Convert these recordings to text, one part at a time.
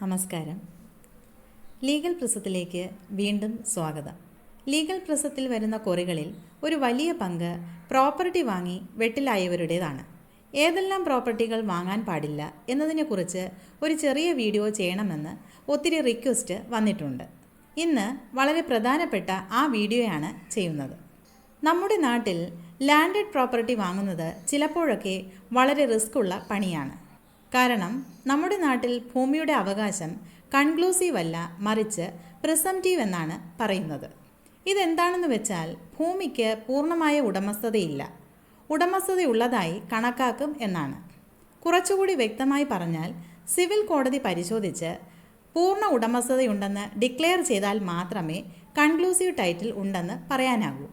നമസ്കാരം. ലീഗൽ പ്രസത്തിലേക്ക് വീണ്ടും സ്വാഗതം. ലീഗൽ പ്രസത്തിൽ വരുന്ന കൊറികളിൽ ഒരു വലിയ പങ്ക് പ്രോപ്പർട്ടി വാങ്ങി വെട്ടിലായവരുടേതാണ്. ഏതെല്ലാം പ്രോപ്പർട്ടികൾ വാങ്ങാൻ പാടില്ല എന്നതിനെക്കുറിച്ച് ഒരു ചെറിയ വീഡിയോ ചെയ്യണമെന്ന് ഒത്തിരി റിക്വസ്റ്റ് വന്നിട്ടുണ്ട്. ഇന്ന് വളരെ പ്രധാനപ്പെട്ട ആ വീഡിയോയാണ് ചെയ്യുന്നത്. നമ്മുടെ നാട്ടിൽ ലാൻഡഡ് പ്രോപ്പർട്ടി വാങ്ങുന്നത് ചിലപ്പോഴൊക്കെ വളരെ റിസ്ക് ഉള്ള പണിയാണ്. കാരണം നമ്മുടെ നാട്ടിൽ ഭൂമിയുടെ അവകാശം കൺക്ലൂസീവ് അല്ല മറിച്ച് പ്രിസംറ്റീവ് എന്നാണ് പറയുന്നത്. ഇതെന്താണെന്ന് വെച്ചാൽ ഭൂമിക്ക് പൂർണമായ ഉടമസ്ഥതയില്ല. ഉടമസ്ഥതയുള്ളതായി കണക്കാക്കും എന്നാണ്. കുറച്ചുകൂടി വ്യക്തമായി പറഞ്ഞാൽ സിവിൽ കോടതി പരിശോധിച്ച് പൂർണ ഉടമസ്ഥതയുണ്ടെന്ന് ഡിക്ലെയർ ചെയ്താൽ മാത്രമേ കൺക്ലൂസീവ് ടൈറ്റിൽ ഉണ്ടെന്ന് പറയാനാകൂ.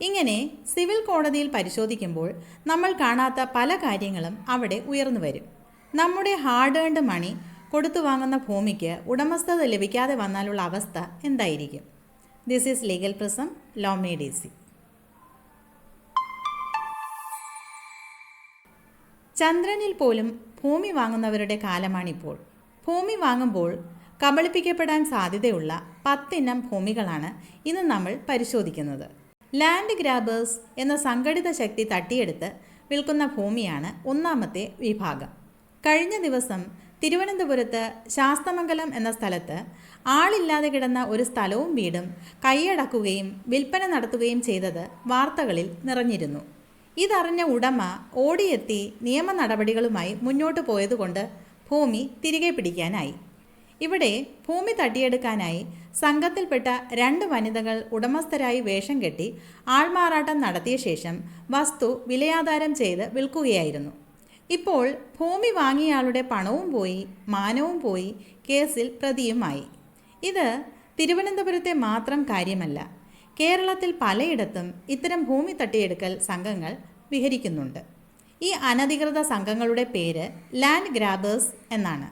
ഇങ്ങനെ സിവിൽ കോടതിയിൽ പരിശോധിക്കുമ്പോൾ നമ്മൾ കാണാത്ത പല കാര്യങ്ങളും അവിടെ ഉയർന്നു വരും. നമ്മുടെ ഹാർഡ് ഏൺഡ് മണി കൊടുത്തു വാങ്ങുന്ന ഭൂമിക്ക് ഉടമസ്ഥത ലഭിക്കാതെ വന്നാലുള്ള അവസ്ഥ എന്തായിരിക്കും? This is legal prism ലോമി D C ചന്ദ്രനിൽ പോലും ഭൂമി വാങ്ങുന്നവരുടെ കാലമാണിപ്പോൾ. ഭൂമി വാങ്ങുമ്പോൾ കബളിപ്പിക്കപ്പെടാൻ സാധ്യതയുള്ള പത്തിനം ഭൂമികളാണ് ഇന്ന് നമ്മൾ പരിശോധിക്കുന്നത്. ലാൻഡ് ഗ്രാബേഴ്സ് എന്ന സംഘടിത ശക്തി തട്ടിയെടുത്ത് വിൽക്കുന്ന ഭൂമിയാണ് ഒന്നാമത്തെ വിഭാഗം. കഴിഞ്ഞ ദിവസം തിരുവനന്തപുരത്ത് ശാസ്തമംഗലം എന്ന സ്ഥലത്ത് ആളില്ലാതെ കിടന്ന ഒരു സ്ഥലവും വീടും കൈയടക്കുകയും വിൽപ്പന നടത്തുകയും ചെയ്തത് വാർത്തകളിൽ നിറഞ്ഞിരുന്നു. ഇതറിഞ്ഞ ഉടമ ഓടിയെത്തി നിയമ നടപടികളുമായി മുന്നോട്ട് പോയതുകൊണ്ട് ഭൂമി തിരികെ പിടിക്കാനായി. ഇവിടെ ഭൂമി തട്ടിയെടുക്കാനായി സംഘത്തിൽപ്പെട്ട രണ്ട് വനിതകൾ ഉടമസ്ഥരായി വേഷം കെട്ടി ആൾമാറാട്ടം നടത്തിയ ശേഷം വസ്തു വിലയാധാരം ചെയ്ത് വിൽക്കുകയായിരുന്നു. ഇപ്പോൾ ഭൂമി വാങ്ങിയയാളുടെ പണവും പോയി മാനവും പോയി കേസിൽ പ്രതിയുമായി. ഇത് തിരുവനന്തപുരത്തെ മാത്രം കാര്യമല്ല കേരളത്തിൽ പലയിടത്തും ഇത്തരം ഭൂമി തട്ടിയെടുക്കൽ സംഘങ്ങൾ വിഹരിക്കുന്നുണ്ട്. ഈ അനധികൃത സംഘങ്ങളുടെ പേര് ലാൻഡ് ഗ്രാബേഴ്സ് എന്നാണ്.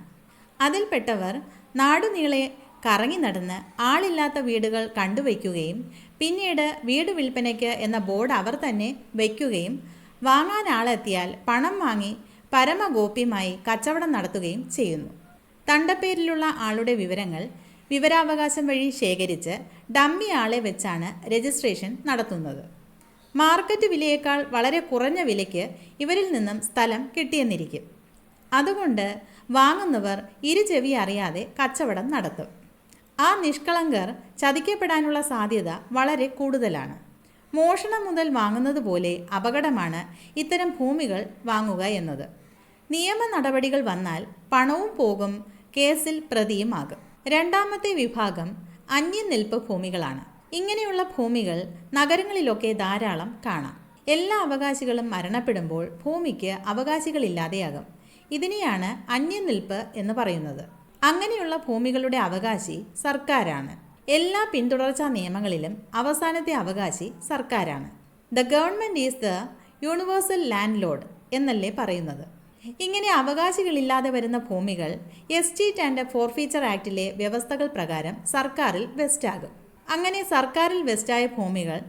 അതിൽപ്പെട്ടവർ നാടുനീളെ കറങ്ങി നടന്ന് ആളില്ലാത്ത വീടുകൾ കണ്ടുവയ്ക്കുകയും പിന്നീട് വീട് വിൽപ്പനയ്ക്ക് എന്ന ബോർഡ് അവർ തന്നെ വയ്ക്കുകയും വാങ്ങാൻ ആളെത്തിയാൽ പണം വാങ്ങി പരമഗോപ്യമായി കച്ചവടം നടത്തുകയും ചെയ്യുന്നു. തണ്ടപ്പേരിലുള്ള ആളുടെ വിവരങ്ങൾ വിവരാവകാശം വഴി ശേഖരിച്ച് ഡമ്മി ആളെ വെച്ചാണ് രജിസ്ട്രേഷൻ നടത്തുന്നത്. മാർക്കറ്റ് വിലയേക്കാൾ വളരെ കുറഞ്ഞ വിലയ്ക്ക് ഇവരിൽ നിന്നും സ്ഥലം കിട്ടിയെന്നിരിക്കും. അതുകൊണ്ട് വാങ്ങുന്നവർ ഇരുചെവി അറിയാതെ കച്ചവടം നടത്തും. ആ നിഷ്കളങ്കർ ചതിക്കപ്പെടാനുള്ള സാധ്യത വളരെ കൂടുതലാണ്. മോഷണം മുതൽ വാങ്ങുന്നത് പോലെ അപകടമാണ് ഇത്തരം ഭൂമികൾ വാങ്ങുക എന്നത്. നിയമ നടപടികൾ വന്നാൽ പണവും പോകും കേസിൽ പ്രതിയുമാകും രണ്ടാമത്തെ വിഭാഗം അന്യനിൽപ്പ് ഭൂമികളാണ്. ഇങ്ങനെയുള്ള ഭൂമികൾ നഗരങ്ങളിലൊക്കെ ധാരാളം കാണാം. എല്ലാ അവകാശികളും മരണപ്പെടുമ്പോൾ ഭൂമിക്ക് അവകാശികളില്ലാതെയാകും. ഇതിനെയാണ് അന്യനിൽപ്പ് എന്ന് പറയുന്നത്. അങ്ങനെയുള്ള ഭൂമികളുടെ അവകാശി സർക്കാരാണ്. എല്ലാ പിന്തുടർച്ചാ നിയമങ്ങളിലും അവസാനത്തെ അവകാശി സർക്കാരാണ്. The government is the universal landlord എന്നല്ലേ പറയുന്നത്. ഇങ്ങനെ അവകാശികളില്ലാതെ വരുന്ന ഭൂമികൾ എസ് ടി ആൻഡ് ഫോർഫീച്ചർ ആക്ടിലെ വ്യവസ്ഥകൾ പ്രകാരം സർക്കാരിൽ വെസ്റ്റാകും. അങ്ങനെ സർക്കാരിൽ വെസ്റ്റായ ഭൂമികൾ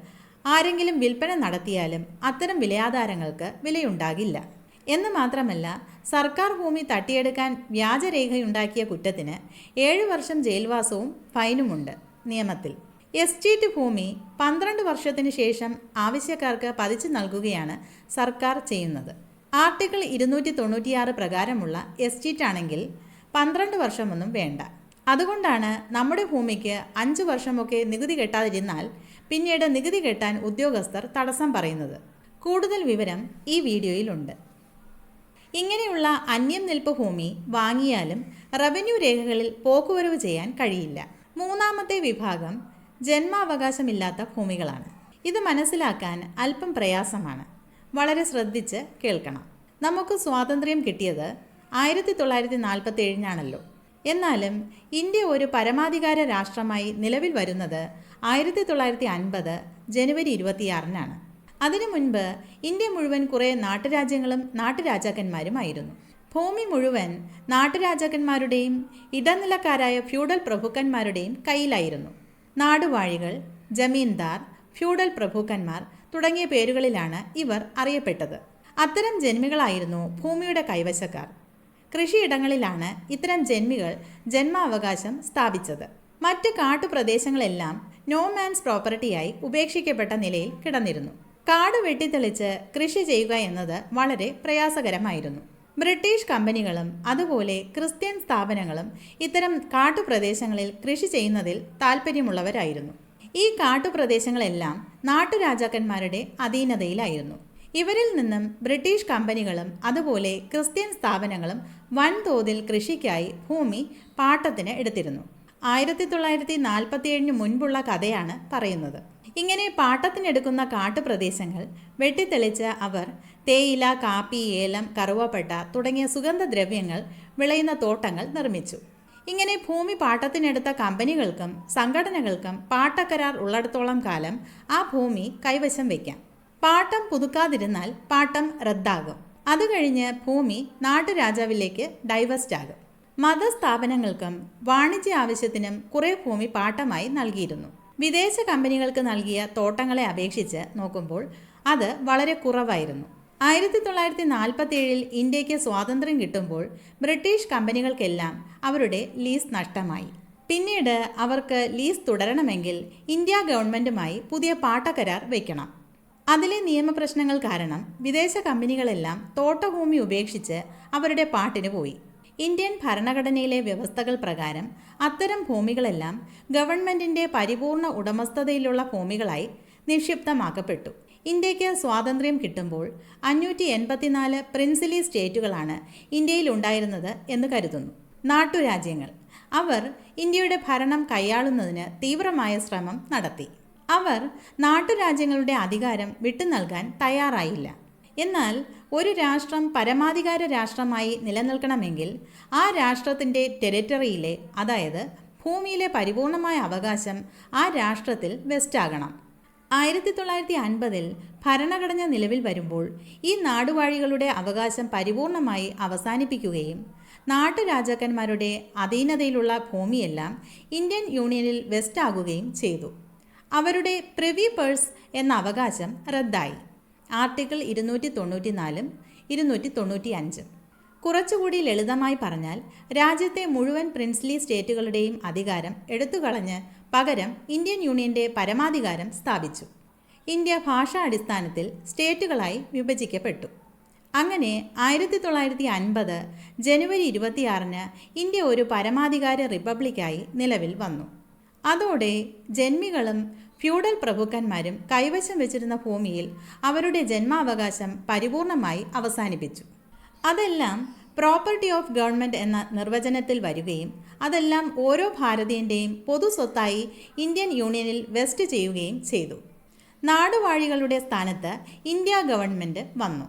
ആരെങ്കിലും വിൽപ്പന നടത്തിയാലും അത്തരം വിലയാധാരങ്ങൾക്ക് വിലയുണ്ടാകില്ല. എന്ന് മാത്രമല്ല സർക്കാർ ഭൂമി തട്ടിയെടുക്കാൻ വ്യാജരേഖയുണ്ടാക്കിയ കുറ്റത്തിന് ഏഴു വർഷം ജയിൽവാസവും ഫൈനുമുണ്ട്. നിയമത്തിൽ. എസ്റ്റേറ്റ് ഭൂമി പന്ത്രണ്ട് വർഷത്തിന് ശേഷം ആവശ്യക്കാർക്ക് പതിച്ചു നൽകുകയാണ് സർക്കാർ ചെയ്യുന്നത്. ആർട്ടിക്കിൾ ഇരുന്നൂറ്റി തൊണ്ണൂറ്റിയാറ് പ്രകാരമുള്ള എസ്റ്റേറ്റ് ആണെങ്കിൽ പന്ത്രണ്ട് വർഷമൊന്നും വേണ്ട. അതുകൊണ്ടാണ് നമ്മുടെ ഭൂമിക്ക് അഞ്ച് വർഷമൊക്കെ നികുതി കെട്ടാതിരുന്നാൽ പിന്നീട് നികുതി കെട്ടാൻ ഉദ്യോഗസ്ഥർ തടസ്സം പറയുന്നത്. കൂടുതൽ വിവരം ഈ വീഡിയോയിലുണ്ട്. ഇങ്ങനെയുള്ള അന്യം നിൽപ്പ് ഭൂമി വാങ്ങിയാലും റവന്യൂ രേഖകളിൽ പോക്കുവരവ് ചെയ്യാൻ കഴിയില്ല. മൂന്നാമത്തെ വിഭാഗം ജന്മാവകാശമില്ലാത്ത ഭൂമികളാണ്. ഇത് മനസ്സിലാക്കാൻ അല്പം പ്രയാസമാണ്. വളരെ ശ്രദ്ധിച്ച് കേൾക്കണം. നമുക്ക് സ്വാതന്ത്ര്യം കിട്ടിയത് ആയിരത്തി തൊള്ളായിരത്തി നാൽപ്പത്തി ഏഴിനാണല്ലോ എന്നാലും ഇന്ത്യ ഒരു പരമാധികാര രാഷ്ട്രമായി നിലവിൽ വരുന്നത് ആയിരത്തി തൊള്ളായിരത്തി അൻപത് ജനുവരി ഇരുപത്തിയാറിനാണ്. അതിനു മുൻപ് ഇന്ത്യ മുഴുവൻ കുറേ നാട്ടുരാജ്യങ്ങളും നാട്ടുരാജാക്കന്മാരുമായിരുന്നു ഭൂമി മുഴുവൻ നാട്ടുരാജാക്കന്മാരുടെയും ഇടനിലക്കാരായ ഫ്യൂഡൽ പ്രഭുക്കന്മാരുടെയും കയ്യിലായിരുന്നു. നാടുവാഴികൾ ജമീന്ദാർ ഫ്യൂഡൽ പ്രഭുക്കന്മാർ തുടങ്ങിയ പേരുകളിലാണ് ഇവർ അറിയപ്പെട്ടത്. അത്തരം ജന്മികളായിരുന്നു ഭൂമിയുടെ കൈവശക്കാർ. കൃഷിയിടങ്ങളിലാണ് ഇത്തരം ജന്മികൾ ജന്മാവകാശം സ്ഥാപിച്ചത്. മറ്റ് കാട്ടുപ്രദേശങ്ങളെല്ലാം നോ മാൻസ് പ്രോപ്പർട്ടിയായി ഉപേക്ഷിക്കപ്പെട്ട നിലയിൽ കിടന്നിരുന്നു. കാട് വെട്ടിത്തെളിച്ച് കൃഷി ചെയ്യുക എന്നത് വളരെ പ്രയാസകരമായിരുന്നു. ബ്രിട്ടീഷ് കമ്പനികളും അതുപോലെ ക്രിസ്ത്യൻ സ്ഥാപനങ്ങളും ഇത്തരം കാട്ടുപ്രദേശങ്ങളിൽ കൃഷി ചെയ്യുന്നതിൽ താല്പര്യമുള്ളവരായിരുന്നു ഈ കാട്ടുപ്രദേശങ്ങളെല്ലാം നാട്ടുരാജാക്കന്മാരുടെ അധീനതയിലായിരുന്നു. ഇവരിൽ നിന്നും ബ്രിട്ടീഷ് കമ്പനികളും അതുപോലെ ക്രിസ്ത്യൻ സ്ഥാപനങ്ങളും വൻതോതിൽ കൃഷിക്കായി ഭൂമി പാട്ടത്തിന് എടുത്തിരുന്നു. ആയിരത്തി തൊള്ളായിരത്തി നാൽപ്പത്തിയേഴിന് മുൻപുള്ള കഥയാണ് പറയുന്നത്. ഇങ്ങനെ പാട്ടത്തിനെടുക്കുന്ന കാട്ടുപ്രദേശങ്ങൾ വെട്ടിത്തെളിച്ച് അവർ തേയില കാപ്പി ഏലം കറുവപ്പട്ട തുടങ്ങിയ സുഗന്ധദ്രവ്യങ്ങൾ വിളയുന്ന തോട്ടങ്ങൾ നിർമ്മിച്ചു. ഇങ്ങനെ ഭൂമി പാട്ടത്തിനെടുത്ത കമ്പനികൾക്കും സംഘടനകൾക്കും പാട്ടക്കരാർ ഉള്ളിടത്തോളം കാലം ആ ഭൂമി കൈവശം വയ്ക്കാം പാട്ടം പുതുക്കാതിരുന്നാൽ പാട്ടം റദ്ദാകും. അത് കഴിഞ്ഞ് ഭൂമി നാട്ടുരാജാവിലേക്ക് ഡൈവേസ്റ്റ് ആകും. മതസ്ഥാപനങ്ങൾക്കും വാണിജ്യ ആവശ്യത്തിനും കുറേ ഭൂമി പാട്ടമായി നൽകിയിരുന്നു. വിദേശ കമ്പനികൾക്ക് നൽകിയ തോട്ടങ്ങളെ അപേക്ഷിച്ച് നോക്കുമ്പോൾ അത് വളരെ കുറവായിരുന്നു. ആയിരത്തി തൊള്ളായിരത്തി നാൽപ്പത്തി ഏഴിൽ ഇന്ത്യയ്ക്ക് സ്വാതന്ത്ര്യം കിട്ടുമ്പോൾ ബ്രിട്ടീഷ് കമ്പനികൾക്കെല്ലാം അവരുടെ ലീസ് നഷ്ടമായി. പിന്നീട് അവർക്ക് ലീസ് തുടരണമെങ്കിൽ ഇന്ത്യ ഗവൺമെന്റുമായി പുതിയ പാട്ടക്കരാർ വയ്ക്കണം അതിലെ നിയമപ്രശ്നങ്ങൾ കാരണം വിദേശ കമ്പനികളെല്ലാം തോട്ടഭൂമി ഉപേക്ഷിച്ച് അവരുടെ പാട്ടിന് പോയി. ഇന്ത്യൻ ഭരണഘടനയിലെ വ്യവസ്ഥകൾ പ്രകാരം അത്തരം ഭൂമികളെല്ലാം ഗവൺമെന്റിന്റെ പരിപൂർണ ഉടമസ്ഥതയിലുള്ള ഭൂമികളായി നിക്ഷിപ്തമാക്കപ്പെട്ടു. ഇന്ത്യയ്ക്ക് സ്വാതന്ത്ര്യം കിട്ടുമ്പോൾ അഞ്ഞൂറ്റി എൺപത്തിനാല് പ്രിൻസിലി സ്റ്റേറ്റുകളാണ് ഇന്ത്യയിൽ ഉണ്ടായിരുന്നത് എന്ന് കരുതുന്നു. നാട്ടുരാജ്യങ്ങൾ. അവർ ഇന്ത്യയുടെ ഭരണം കൈയാളുന്നതിന് തീവ്രമായ ശ്രമം നടത്തി. അവർ നാട്ടുരാജ്യങ്ങളുടെ അധികാരം വിട്ടു നൽകാൻ തയ്യാറായില്ല. എന്നാൽ ഒരു രാഷ്ട്രം പരമാധികാര രാഷ്ട്രമായി നിലനിൽക്കണമെങ്കിൽ ആ രാഷ്ട്രത്തിന്റെ ടെറിറ്ററിയിലെ അതായത് ഭൂമിയിലെ പരിപൂർണമായ അവകാശം ആ രാഷ്ട്രത്തിൽ വെസ്റ്റാകണം. ആയിരത്തി തൊള്ളായിരത്തി അൻപതിൽ ഭരണഘടന നിലവിൽ വരുമ്പോൾ ഈ നാടുവാഴികളുടെ അവകാശം പരിപൂർണമായി അവസാനിപ്പിക്കുകയും നാട്ടുരാജാക്കന്മാരുടെ അധീനതയിലുള്ള ഭൂമിയെല്ലാം ഇന്ത്യൻ യൂണിയനിൽ വെസ്റ്റ് വെസ്റ്റാകുകയും ചെയ്തു. അവരുടെ പ്രിവി പേഴ്സ് എന്ന അവകാശം റദ്ദായി. ആർട്ടിക്കിൾ ഇരുന്നൂറ്റി തൊണ്ണൂറ്റി നാലും ഇരുന്നൂറ്റി തൊണ്ണൂറ്റി അഞ്ചും കുറച്ചുകൂടി ലളിതമായി പറഞ്ഞാൽ രാജ്യത്തെ മുഴുവൻ പ്രിൻസ്ലി സ്റ്റേറ്റുകളുടെയും അധികാരം എടുത്തുകളഞ്ഞ് പകരം ഇന്ത്യൻ യൂണിയന്റെ പരമാധികാരം സ്ഥാപിച്ചു. ഇന്ത്യ ഭാഷാ അടിസ്ഥാനത്തിൽ സ്റ്റേറ്റുകളായി വിഭജിക്കപ്പെട്ടു. അങ്ങനെ ആയിരത്തി തൊള്ളായിരത്തി അൻപത് ജനുവരി ഇരുപത്തിയാറിന് ഇന്ത്യ ഒരു പരമാധികാര റിപ്പബ്ലിക്കായി നിലവിൽ വന്നു. അതോടെ ജന്മികളും ഫ്യൂഡൽ പ്രഭുക്കന്മാരും കൈവശം വെച്ചിരുന്ന ഭൂമിയിൽ അവരുടെ ജന്മാവകാശം പരിപൂർണമായി അവസാനിപ്പിച്ചു. അതെല്ലാം പ്രോപ്പർട്ടി ഓഫ് ഗവൺമെന്റ് എന്ന നിർവചനത്തിൽ വരികയും അതെല്ലാം ഓരോ ഭാരതീയന്റെയും പൊതു സ്വത്തായി ഇന്ത്യൻ യൂണിയനിൽ വെസ്റ്റ് ചെയ്യുകയും ചെയ്തു. നാടുവാഴികളുടെ സ്ഥാനത്ത് ഇന്ത്യ ഗവൺമെന്റ് വന്നു.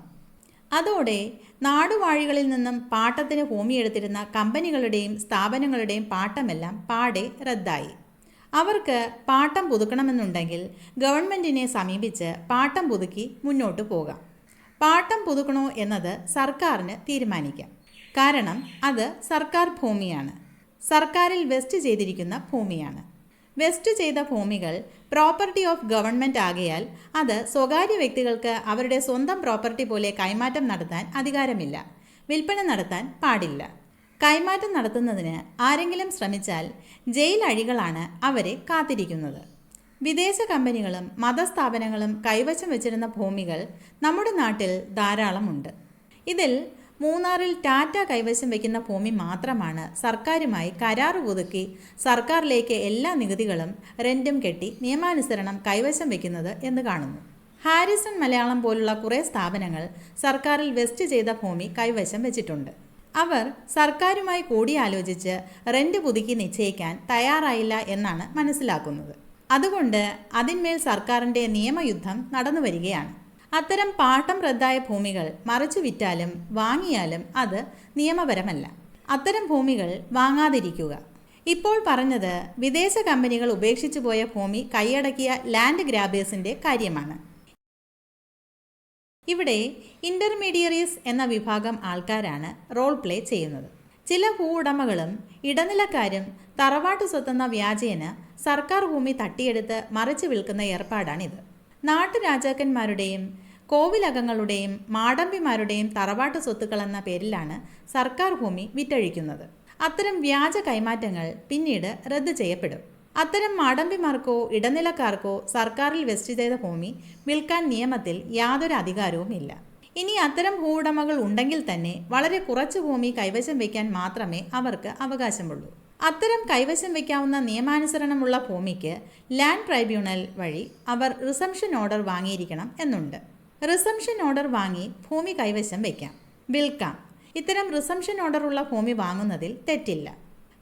അതോടെ നാടുവാഴികളിൽ നിന്നും പാട്ടത്തിന് ഭൂമിയെടുത്തിരുന്ന കമ്പനികളുടെയും സ്ഥാപനങ്ങളുടെയും പാട്ടമെല്ലാം പാടെ റദ്ദായി. അവർക്ക് പാട്ടം പുതുക്കണമെന്നുണ്ടെങ്കിൽ ഗവൺമെന്റിനെ സമീപിച്ച് പാട്ടം പുതുക്കി മുന്നോട്ട് പോകാം. പാട്ടം പുതുക്കണോ എന്നത് സർക്കാരിന് തീരുമാനിക്കാം. കാരണം അത് സർക്കാർ ഭൂമിയാണ്. സർക്കാരിൽ വെസ്റ്റ് ചെയ്തിരിക്കുന്ന ഭൂമിയാണ്. വെസ്റ്റ് ചെയ്ത ഭൂമികൾ പ്രോപ്പർട്ടി ഓഫ് ഗവൺമെന്റ് ആകയാൽ അത് സ്വകാര്യ വ്യക്തികൾക്ക് അവരുടെ സ്വന്തം പ്രോപ്പർട്ടി പോലെ കൈമാറ്റം നടത്താൻ അധികാരമില്ല. വിൽപ്പന നടത്താൻ പാടില്ല. കൈമാറ്റം നടത്തുന്നതിന് ആരെങ്കിലും ശ്രമിച്ചാൽ ജയിൽ അഴികളാണ് അവരെ കാത്തിരിക്കുന്നത്. വിദേശ കമ്പനികളും മതസ്ഥാപനങ്ങളും കൈവശം വെച്ചിരുന്ന ഭൂമികൾ നമ്മുടെ നാട്ടിൽ ധാരാളമുണ്ട്. ഇതിൽ മൂന്നാറിൽ ടാറ്റ കൈവശം വയ്ക്കുന്ന ഭൂമി മാത്രമാണ് സർക്കാരുമായി കരാർ പുതുക്കി സർക്കാരിലേക്ക് എല്ലാ നികുതികളും റെന്റും കെട്ടി നിയമാനുസരണം കൈവശം വയ്ക്കുന്നത് എന്ന് കാണുന്നു. ഹാരിസൺ മലയാളം പോലുള്ള കുറേ സ്ഥാപനങ്ങൾ സർക്കാരിൽ വെസ്റ്റ് ചെയ്ത ഭൂമി കൈവശം വെച്ചിട്ടുണ്ട്. അവർ സർക്കാരുമായി കൂടിയാലോചിച്ച് റെന്റ് പുതുക്കി നിശ്ചയിക്കാൻ തയ്യാറായില്ല എന്നാണ് മനസ്സിലാക്കുന്നത്. അതുകൊണ്ട് അതിന്മേൽ സർക്കാരിന്റെ നിയമയുദ്ധം നടന്നു വരികയാണ് അത്തരം പാട്ടം റദ്ദായ ഭൂമികൾ മറിച്ചു വിറ്റാലും വാങ്ങിയാലും അത് നിയമപരമല്ല. അത്തരം ഭൂമികൾ വാങ്ങാതിരിക്കുക. ഇപ്പോൾ പറഞ്ഞത് വിദേശ കമ്പനികൾ ഉപേക്ഷിച്ചു പോയ ഭൂമി കൈയടക്കിയ ലാൻഡ് ഗ്രാബേഴ്സിന്റെ കാര്യമാണ്. ഇവിടെ ഇന്റർമീഡിയറീസ് എന്ന വിഭാഗം ആൾക്കാരാണ് റോൾ പ്ലേ ചെയ്യുന്നത്. ചില ഭൂ ഉടമകളും ഇടനിലക്കാരും തറവാട്ടു സ്വത്തെന്ന വ്യാജേന സർക്കാർ ഭൂമി തട്ടിയെടുത്ത് മറിച്ചു വിൽക്കുന്ന ഏർപ്പാടാണിത്. നാട്ടുരാജാക്കന്മാരുടെയും കോവിലകങ്ങളുടെയും മാടമ്പിമാരുടെയും തറവാട്ട് സ്വത്തുക്കൾ എന്ന പേരിലാണ് സർക്കാർ ഭൂമി വിറ്റഴിക്കുന്നത്. അത്തരം വ്യാജ കൈമാറ്റങ്ങൾ പിന്നീട് റദ്ദ് ചെയ്യപ്പെടും. അത്തരം മാടമ്പിമാർക്കോ ഇടനിലക്കാർക്കോ സർക്കാരിൽ വെസ്റ്റ് ചെയ്ത ഭൂമി വിൽക്കാൻ നിയമത്തിൽ യാതൊരു അധികാരവുമില്ല ഇനി അത്തരം ഭൂവുടമകൾ ഉണ്ടെങ്കിൽ തന്നെ വളരെ കുറച്ച് ഭൂമി കൈവശം വയ്ക്കാൻ മാത്രമേ അവർക്ക് അവകാശമുള്ളൂ. അത്തരം കൈവശം വയ്ക്കാവുന്ന നിയമാനുസരണമുള്ള ഭൂമിക്ക് ലാൻഡ് ട്രൈബ്യൂണൽ വഴി അവർ റിസംഷൻ ഓർഡർ വാങ്ങിയിരിക്കണം എന്നുണ്ട്. റിസംഷൻ ഓർഡർ വാങ്ങി ഭൂമി കൈവശം വയ്ക്കാം വിൽക്കാം. ഇത്തരം റിസംഷൻ ഓർഡർ ഉള്ള ഭൂമി വാങ്ങുന്നതിൽ തെറ്റില്ല.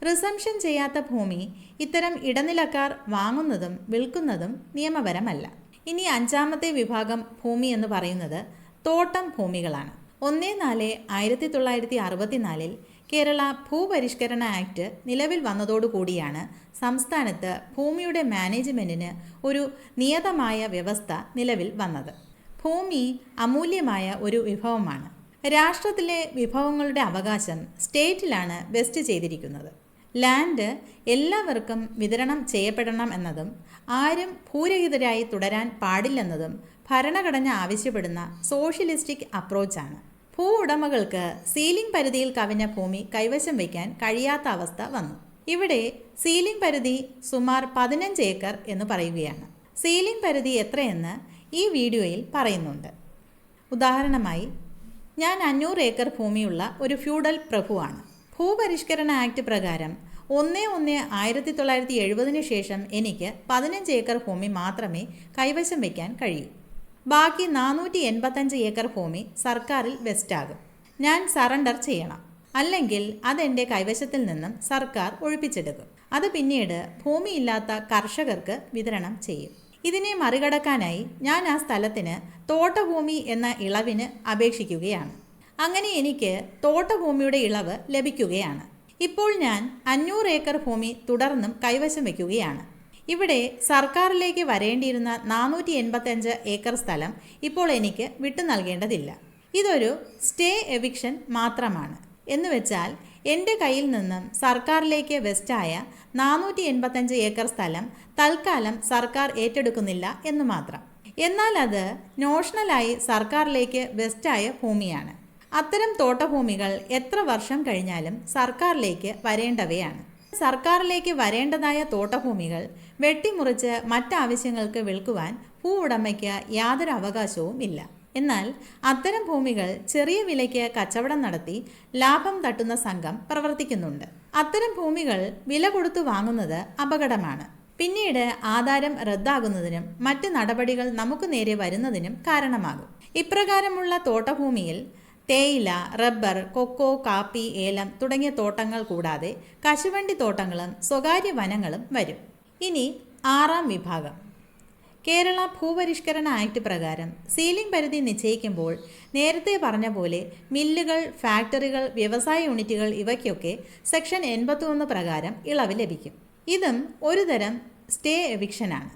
റിസംഷൻ ചെയ്യാത്ത ഭൂമി ഇത്തരം ഇടനിലക്കാർ വാങ്ങുന്നതും വിൽക്കുന്നതും നിയമപരമല്ല. ഇനി അഞ്ചാമത്തെ വിഭാഗം ഭൂമി എന്ന് പറയുന്നത് തോട്ടം ഭൂമികളാണ്. ഒന്ന് നാല് ആയിരത്തി തൊള്ളായിരത്തി അറുപത്തിനാലിൽ കേരള ഭൂപരിഷ്കരണ ആക്ട് നിലവിൽ വന്നതോടുകൂടിയാണ് സംസ്ഥാനത്ത് ഭൂമിയുടെ മാനേജ്മെന്റിന് ഒരു നിയതമായ വ്യവസ്ഥ നിലവിൽ വന്നത്. ഭൂമി അമൂല്യമായ ഒരു വിഭവമാണ്. രാഷ്ട്രത്തിലെ വിഭവങ്ങളുടെ അവകാശം സ്റ്റേറ്റിലാണ് വെസ്റ്റ് ചെയ്തിരിക്കുന്നത്. ലാൻഡ് എല്ലാവർക്കും വിതരണം ചെയ്യപ്പെടണം എന്നതും ആരും ഭൂരഹിതരായി തുടരാൻ പാടില്ലെന്നതും ഭരണഘടന ആവശ്യപ്പെടുന്ന സോഷ്യലിസ്റ്റിക് അപ്രോച്ചാണ്. ഭൂ ഉടമകൾക്ക് സീലിംഗ് പരിധിയിൽ കവിഞ്ഞ ഭൂമി കൈവശം വയ്ക്കാൻ കഴിയാത്ത അവസ്ഥ വന്നു. ഇവിടെ സീലിംഗ് പരിധി സുമാർ പതിനഞ്ച് ഏക്കർ എന്ന് പറയുകയാണ്. സീലിംഗ് പരിധി എത്രയെന്ന് ഈ വീഡിയോയിൽ പറയുന്നുണ്ട്. ഉദാഹരണമായി ഞാൻ അഞ്ഞൂറ് ഏക്കർ ഭൂമിയുള്ള ഒരു ഫ്യൂഡൽ പ്രഭുവാണ്. ഭൂപരിഷ്കരണ ആക്ട് പ്രകാരം ഒന്ന് ഒന്ന് ആയിരത്തി തൊള്ളായിരത്തി എഴുപതിന് ശേഷം എനിക്ക് പതിനഞ്ച് ഏക്കർ ഭൂമി മാത്രമേ കൈവശം വയ്ക്കാൻ കഴിയൂ. ബാക്കി നാനൂറ്റി എൺപത്തഞ്ച് ഏക്കർ ഭൂമി സർക്കാരിൽ വെസ്റ്റാകും. ഞാൻ സറണ്ടർ ചെയ്യണം. അല്ലെങ്കിൽ അതെന്റെ കൈവശത്തിൽ നിന്നും സർക്കാർ ഒഴിപ്പിച്ചെടുക്കും. അത് പിന്നീട് ഭൂമിയില്ലാത്ത കർഷകർക്ക് വിതരണം ചെയ്യും. ഇതിനെ മറികടക്കാനായി ഞാൻ ആ സ്ഥലത്തിന് തോട്ടഭൂമി എന്ന ഇളവിന് അപേക്ഷിക്കുകയാണ്. അങ്ങനെ എനിക്ക് തോട്ടഭൂമിയുടെ ഇളവ് ലഭിക്കുകയാണ്. ഇപ്പോൾ ഞാൻ അഞ്ഞൂറ് ഏക്കർ ഭൂമി തുടർന്നും കൈവശം വയ്ക്കുകയാണ്. ഇവിടെ സർക്കാരിലേക്ക് വരേണ്ടിയിരുന്ന നാനൂറ്റി എൺപത്തഞ്ച് ഏക്കർ സ്ഥലം ഇപ്പോൾ എനിക്ക് വിട്ടു നൽകേണ്ടതില്ല. ഇതൊരു സ്റ്റേ എവിക്ഷൻ മാത്രമാണ്. എന്നുവെച്ചാൽ എന്റെ കയ്യിൽ നിന്നും സർക്കാരിലേക്ക് വെസ്റ്റായ നാനൂറ്റി എൺപത്തഞ്ച് ഏക്കർ സ്ഥലം തൽക്കാലം സർക്കാർ ഏറ്റെടുക്കുന്നില്ല എന്ന് മാത്രം. എന്നാൽ അത് നോഷണലായി സർക്കാരിലേക്ക് വെസ്റ്റായ ഭൂമിയാണ്. അത്തരം തോട്ടഭൂമികൾ എത്ര വർഷം കഴിഞ്ഞാലും സർക്കാരിലേക്ക് വരേണ്ടവയാണ്. സർക്കാരിലേക്ക് വരേണ്ടതായ തോട്ടഭൂമികൾ വെട്ടിമുറിച്ച് മറ്റാവശ്യങ്ങൾക്ക് വിൽക്കുവാൻ ഭൂ ഉടമയ്ക്ക് യാതൊരു അവകാശവും ഇല്ല എന്നാൽ അത്തരം ഭൂമികൾ ചെറിയ വിലയ്ക്ക് കച്ചവടം നടത്തി ലാഭം തട്ടുന്ന സംഘം പ്രവർത്തിക്കുന്നുണ്ട്. അത്തരം ഭൂമികൾ വില കൊടുത്തു വാങ്ങുന്നത് അപകടമാണ്. പിന്നീട് ആധാരം റദ്ദാകുന്നതിനും മറ്റ് നടപടികൾ നമുക്ക് നേരെ വരുന്നതിനും കാരണമാകും. ഇപ്രകാരമുള്ള തോട്ടഭൂമിയിൽ തേയില റബ്ബർ കൊക്കോ കാപ്പി ഏലം തുടങ്ങിയ തോട്ടങ്ങൾ കൂടാതെ കശുവണ്ടി തോട്ടങ്ങളും സ്വകാര്യ വനങ്ങളും വരും. ഇനി ആറാം വിഭാഗം. കേരള ഭൂപരിഷ്കരണ ആക്ട് പ്രകാരം സീലിംഗ് പരിധി നിശ്ചയിക്കുമ്പോൾ നേരത്തെ പറഞ്ഞ പോലെ മില്ലുകൾ ഫാക്ടറികൾ വ്യവസായ യൂണിറ്റുകൾ ഇവയ്ക്കൊക്കെ സെക്ഷൻ എൺപത്തിയൊന്ന് പ്രകാരം ഇളവ് ലഭിക്കും. ഇതും ഒരുതരം സ്റ്റേ എവിക്ഷനാണ്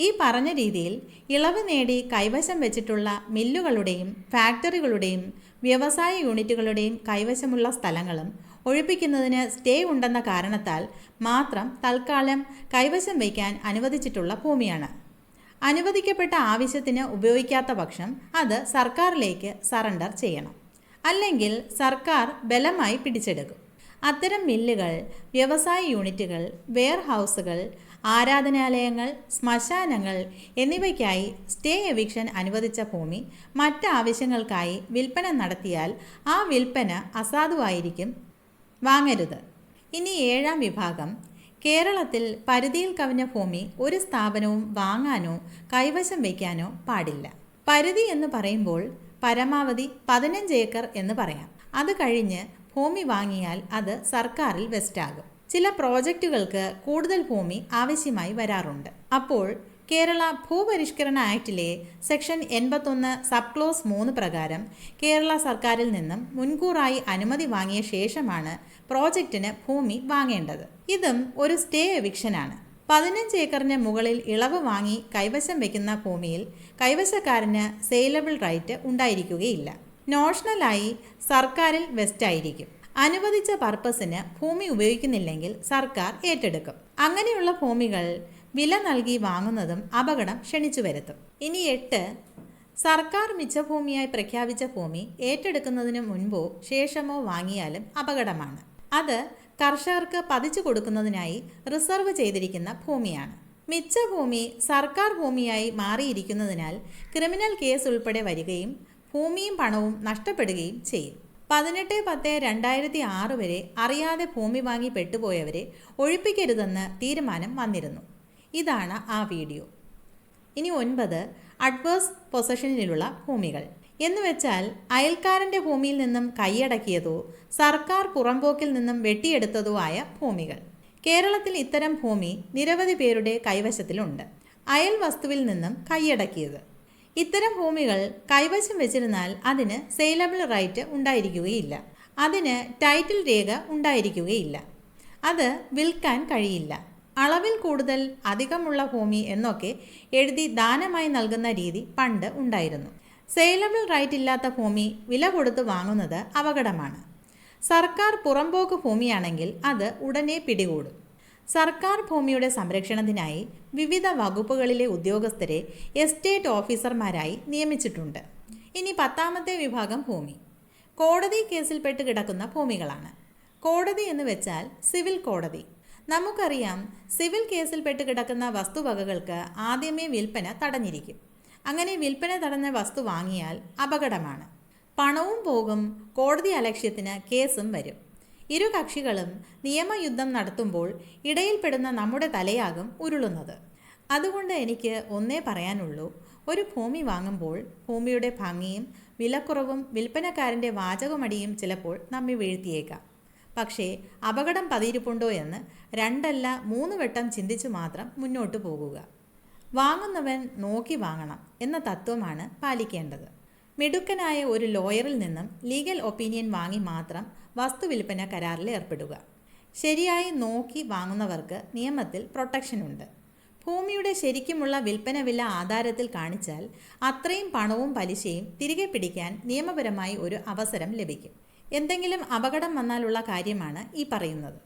ഈ പറഞ്ഞ രീതിയിൽ ഇളവ് നേടി കൈവശം വെച്ചിട്ടുള്ള മില്ലുകളുടെയും ഫാക്ടറികളുടെയും വ്യവസായ യൂണിറ്റുകളുടെയും കൈവശമുള്ള സ്ഥലങ്ങളും ഒഴിപ്പിക്കുന്നതിന് സ്റ്റേ ഉണ്ടെന്ന കാരണത്താൽ മാത്രം തൽക്കാലം കൈവശം വയ്ക്കാൻ അനുവദിച്ചിട്ടുള്ള ഭൂമിയാണ്. അനുവദിക്കപ്പെട്ട ആവശ്യത്തിന് ഉപയോഗിക്കാത്ത പക്ഷം അത് സർക്കാരിലേക്ക് സറണ്ടർ ചെയ്യണം. അല്ലെങ്കിൽ സർക്കാർ ബലമായി പിടിച്ചെടുക്കും. അത്തരം മില്ലുകൾ വ്യവസായ യൂണിറ്റുകൾ വെയർഹൗസുകൾ ആരാധനാലയങ്ങൾ ശ്മശാനങ്ങൾ എന്നിവയ്ക്കായി സ്റ്റേ എവിക്ഷൻ അനുവദിച്ച ഭൂമി മറ്റ് ആവശ്യങ്ങൾക്കായി വിൽപ്പന നടത്തിയാൽ ആ വിൽപ്പന അസാധുവായിരിക്കും. വാങ്ങരുത്. ഇനി ഏഴാം വിഭാഗം കേരളത്തിൽ പരിധിയിൽ കവിഞ്ഞ ഭൂമി ഒരു സ്ഥാപനവും വാങ്ങാനോ കൈവശം വയ്ക്കാനോ പാടില്ല. പരിധി എന്ന് പറയുമ്പോൾ പരമാവധി പതിനഞ്ച് ഏക്കർ എന്ന് പറയാം. അത് കഴിഞ്ഞ് ഭൂമി വാങ്ങിയാൽ അത് സർക്കാരിൽ വെസ്റ്റാകും. ചില പ്രോജക്റ്റുകൾക്ക് കൂടുതൽ ഭൂമി ആവശ്യമായി വരാറുണ്ട്. അപ്പോൾ കേരള ഭൂപരിഷ്കരണ ആക്ടിലെ സെക്ഷൻ എൺപത്തൊന്ന് സബ് ക്ലോസ് മൂന്ന് പ്രകാരം കേരള സർക്കാരിൽ നിന്നും മുൻകൂറായി അനുമതി വാങ്ങിയ ശേഷമാണ് പ്രോജക്റ്റിന് ഭൂമി വാങ്ങേണ്ടത്. ഇതും ഒരു സ്റ്റേ എവിക്ഷനാണ്. പതിനഞ്ച് ഏക്കറിന് മുകളിൽ ഇളവ് വാങ്ങി കൈവശം വയ്ക്കുന്ന ഭൂമിയിൽ കൈവശക്കാരന് സെയിലബിൾ റൈറ്റ് ഉണ്ടായിരിക്കുകയില്ല. നോഷണലായി സർക്കാരിൽ വെസ്റ്റായിരിക്കും അനുവദിച്ച പർപ്പസിന് ഭൂമി ഉപയോഗിക്കുന്നില്ലെങ്കിൽ സർക്കാർ ഏറ്റെടുക്കും. അങ്ങനെയുള്ള ഭൂമികൾ വില നൽകി വാങ്ങുന്നതും അപകടം ക്ഷണിച്ചു വരുത്തും. ഇനി എട്ട്. സർക്കാർ മിച്ചഭൂമിയായി പ്രഖ്യാപിച്ച ഭൂമി ഏറ്റെടുക്കുന്നതിന് മുൻപോ ശേഷമോ വാങ്ങിയാലും അപകടമാണ്. അത് കർഷകർക്ക് പതിച്ചു കൊടുക്കുന്നതിനായി റിസർവ് ചെയ്തിരിക്കുന്ന ഭൂമിയാണ്. മിച്ചഭൂമി സർക്കാർ ഭൂമിയായി മാറിയിരിക്കുന്നതിനാൽ ക്രിമിനൽ കേസ് ഉൾപ്പെടെ വരികയും ഭൂമിയും പണവും നഷ്ടപ്പെടുകയും ചെയ്യും. പതിനെട്ട് പത്ത് രണ്ടായിരത്തി ആറ് വരെ അറിയാതെ ഭൂമി വാങ്ങി പെട്ടുപോയവരെ ഒഴിപ്പിക്കരുതെന്ന് തീരുമാനം വന്നിരുന്നു. ഇതാണ് ആ വീഡിയോ. ഇനി ഒൻപത് അഡ്വേഴ്സ് പൊസഷനിലുള്ള ഭൂമികൾ. എന്ന് വെച്ചാൽ അയൽക്കാരന്റെ ഭൂമിയിൽ നിന്നും കൈയടക്കിയതോ സർക്കാർ പുറമ്പോക്കിൽ നിന്നും വെട്ടിയെടുത്തതോ ആയ ഭൂമികൾ. കേരളത്തിൽ ഇത്തരം ഭൂമി നിരവധി പേരുടെ കൈവശത്തിലുണ്ട്. അയൽ വസ്തുവിൽ നിന്നും കൈയടക്കിയത്. ഇത്തരം ഭൂമികൾ കൈവശം വെച്ചിരുന്നാൽ അതിന് സെയിലബിൾ റൈറ്റ് ഉണ്ടായിരിക്കുകയില്ല. അതിന് ടൈറ്റിൽ രേഖ ഉണ്ടായിരിക്കുകയില്ല. അത് വിൽക്കാൻ കഴിയില്ല. അളവിൽ കൂടുതൽ അധികമുള്ള ഭൂമി എന്നൊക്കെ എഴുതി ദാനമായി നൽകുന്ന രീതി പണ്ട് ഉണ്ടായിരുന്നു. സെയിലബിൾ റൈറ്റ് ഇല്ലാത്ത ഭൂമി വില കൊടുത്ത് വാങ്ങുന്നത് അപകടമാണ്. സർക്കാർ പുറമ്പോക്ക് ഭൂമിയാണെങ്കിൽ അത് ഉടനെ പിടികൂടും. സർക്കാർ ഭൂമിയുടെ സംരക്ഷണത്തിനായി വിവിധ വകുപ്പുകളിലെ ഉദ്യോഗസ്ഥരെ എസ്റ്റേറ്റ് ഓഫീസർമാരായി നിയമിച്ചിട്ടുണ്ട്. ഇനി പത്താമത്തെ വിഭാഗം ഭൂമി. കോടതി കേസിൽപ്പെട്ട് കിടക്കുന്ന ഭൂമികളാണ്. കോടതി എന്ന് വെച്ചാൽ സിവിൽ കോടതി. നമുക്കറിയാം സിവിൽ കേസിൽപ്പെട്ട് കിടക്കുന്ന വസ്തുവകകൾക്ക് ആദ്യമേ വിൽപ്പന തടഞ്ഞിരിക്കും. അങ്ങനെ വിൽപ്പന തടഞ്ഞ വസ്തു വാങ്ങിയാൽ അപകടമാണ്. പണവും പോകും കോടതി അലക്ഷ്യത്തിന് കേസും വരും. ഇരു കക്ഷികളും നിയമയുദ്ധം നടത്തുമ്പോൾ ഇടയിൽപ്പെടുന്ന നമ്മുടെ തലയാകും ഉരുളുന്നത്. അതുകൊണ്ട് എനിക്ക് ഒന്നേ പറയാനുള്ളൂ ഒരു ഭൂമി വാങ്ങുമ്പോൾ ഭൂമിയുടെ ഭംഗിയും വിലക്കുറവും വിൽപ്പനക്കാരന്റെ വാചകമടിയും ചിലപ്പോൾ നമ്മി വീഴ്ത്തിയേക്കാം. പക്ഷേ അപകടം പതിയിരിപ്പുണ്ടോ എന്ന് രണ്ടല്ല മൂന്ന് വട്ടം ചിന്തിച്ചു മാത്രം മുന്നോട്ട് പോകുക. വാങ്ങുന്നവൻ നോക്കി വാങ്ങണം എന്ന തത്വമാണ് പാലിക്കേണ്ടത്. മിടുക്കനായ ഒരു ലോയറിൽ നിന്നും ലീഗൽ ഒപ്പീനിയൻ വാങ്ങി മാത്രം വസ്തുവിൽപ്പന കരാറിൽ ഏർപ്പെടുക. ശരിയായി നോക്കി വാങ്ങുന്നവർക്ക് നിയമത്തിൽ പ്രൊട്ടക്ഷനുണ്ട് ഭൂമിയുടെ ശരിക്കുമുള്ള വിൽപ്പന വില ആധാരത്തിൽ കാണിച്ചാൽ അത്രയും പണവും പലിശയും തിരികെ പിടിക്കാൻ നിയമപരമായി ഒരു അവസരം ലഭിക്കും. എന്തെങ്കിലും അപകടം വന്നാലുള്ള കാര്യമാണ് ഈ പറയുന്നത്.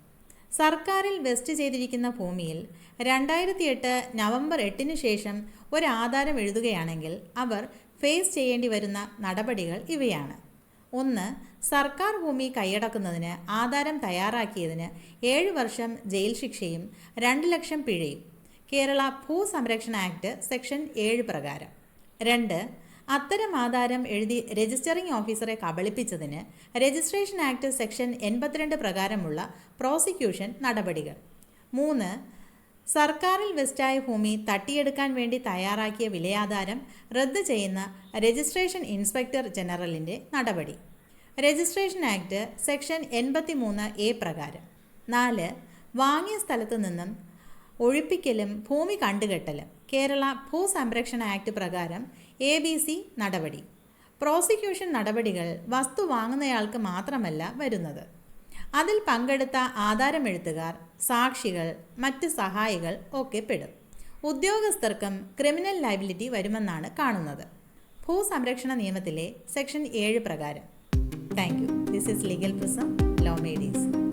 സർക്കാരിൽ വെസ്റ്റ് ചെയ്തിരിക്കുന്ന ഭൂമിയിൽ രണ്ടായിരത്തി എട്ട് നവംബർ എട്ടിന് ശേഷം ഒരു ആധാരം എഴുതുകയാണെങ്കിൽ അവർ ഫേസ് ചെയ്യേണ്ടി വരുന്ന നടപടികൾ ഇവയാണ്. ഒന്ന് സർക്കാർ ഭൂമി കൈയടക്കുന്നതിന് ആധാരം തയ്യാറാക്കിയതിന് ഏഴ് വർഷം ജയിൽ ശിക്ഷയും രണ്ട് ലക്ഷം പിഴയും. കേരള ഭൂസംരക്ഷണ ആക്ട് സെക്ഷൻ ഏഴ് പ്രകാരം. രണ്ട് അത്തരം ആധാരം എഴുതി രജിസ്റ്ററിംഗ് ഓഫീസറെ കബളിപ്പിച്ചതിന് രജിസ്ട്രേഷൻ ആക്ട് സെക്ഷൻ എൺപത്തിരണ്ട് പ്രകാരമുള്ള പ്രോസിക്യൂഷൻ നടപടികൾ. മൂന്ന് സർക്കാരിൽ വെസ്റ്റായ ഭൂമി തട്ടിയെടുക്കാൻ വേണ്ടി തയ്യാറാക്കിയ വിലയാധാരം റദ്ദ് ചെയ്യുന്ന രജിസ്ട്രേഷൻ ഇൻസ്പെക്ടർ ജനറലിന്റെ നടപടി. രജിസ്ട്രേഷൻ ആക്ട് സെക്ഷൻ എൺപത്തി മൂന്ന് എ പ്രകാരം. നാല് വാങ്ങിയ സ്ഥലത്തു നിന്നും ഒഴിപ്പിക്കലും ഭൂമി കണ്ടുകെട്ടലും. കേരള ഭൂസംരക്ഷണ ആക്ട് പ്രകാരം എ ബി സി നടപടി. പ്രോസിക്യൂഷൻ നടപടികൾ വസ്തു വാങ്ങുന്നയാൾക്ക് മാത്രമല്ല വരുന്നത്. അതിൽ പങ്കെടുത്ത ആധാരമെഴുത്തുകാർ സാക്ഷികൾ മറ്റ് സഹായികൾ ഒക്കെ പെടും. ഉദ്യോഗസ്ഥർക്കും ക്രിമിനൽ ലൈബിലിറ്റി വരുമെന്നാണ് കാണുന്നത്. ഭൂസംരക്ഷണ നിയമത്തിലെ സെക്ഷൻ ഏഴ് പ്രകാരം. Thank you. This is legal prism law മേഡീസ്